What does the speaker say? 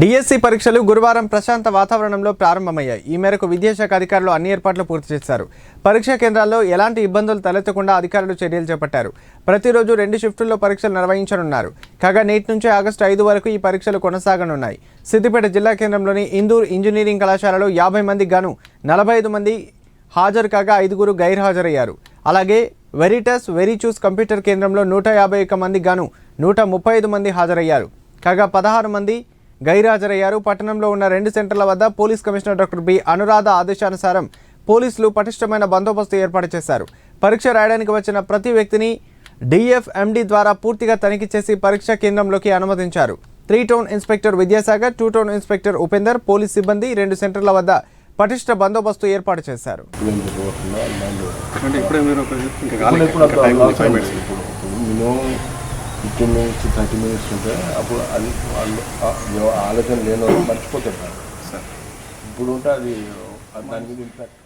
DSC పరీక్షలు గురువారం ప్రశాంత వాతావరణంలో ప్రారంభమయ్యాయి. ఈ మేరకు విద్యాశాఖ అధికారులు అన్ని ఏర్పాట్లు పూర్తి చేశారు. పరీక్షా కేంద్రాల్లో ఎలాంటి ఇబ్బందులు తలెత్తకుండా అధికారులు చర్యలు చేపట్టారు. ప్రతిరోజు రెండు షిఫ్టుల్లో పరీక్షలు నిర్వహించనున్నారు. కాగా నేటి నుంచి ఆగస్టు ఐదు వరకు ఈ పరీక్షలు కొనసాగనున్నాయి. సిద్దిపేట జిల్లా కేంద్రంలోని ఇందూర్ ఇంజనీరింగ్ కళాశాలలో యాభై మంది గాను నలభై ఐదు మంది హాజరు కాగా ఐదుగురు గైర్హాజరయ్యారు. అలాగే వెరిటస్ వెరీచూస్ కంప్యూటర్ కేంద్రంలో నూట యాభై ఒక్క మంది గాను నూట ముప్పై ఐదు మంది హాజరయ్యారు. కాగా పదహారు మంది గైర్హాజరయ్యారు పట్టణంలో ఉన్న రెండు సెంటర్ల వద్ద police commissioner doctor B. Anuradha ఆదేశానుసారం పోలీసులు పటిష్టమైన బందోబస్తు ఏర్పాటు చేశారు. పరీక్ష రాయడానికి వచ్చిన ప్రతి వ్యక్తిని డిఎఫ్ఎండి ద్వారా పూర్తిగా తనిఖీ చేసి పరీక్షా కేంద్రంలోకి అనుమతించారు. Three town inspector Vidyasagar two town inspector Upender police సిబ్బంది రెండు సెంటర్ల వద్ద పటిష్ట బందోబస్తు ఏర్పాటు చేశారు. అంటే ఫిఫ్టీన్ మినిట్స్ థర్టీ మినిట్స్ ఉంటే అప్పుడు అది వాళ్ళు ఆలోచన లేని వాళ్ళు. సార్ ఇప్పుడు ఉంటే అది దాని మీద ఇంపాక్ట్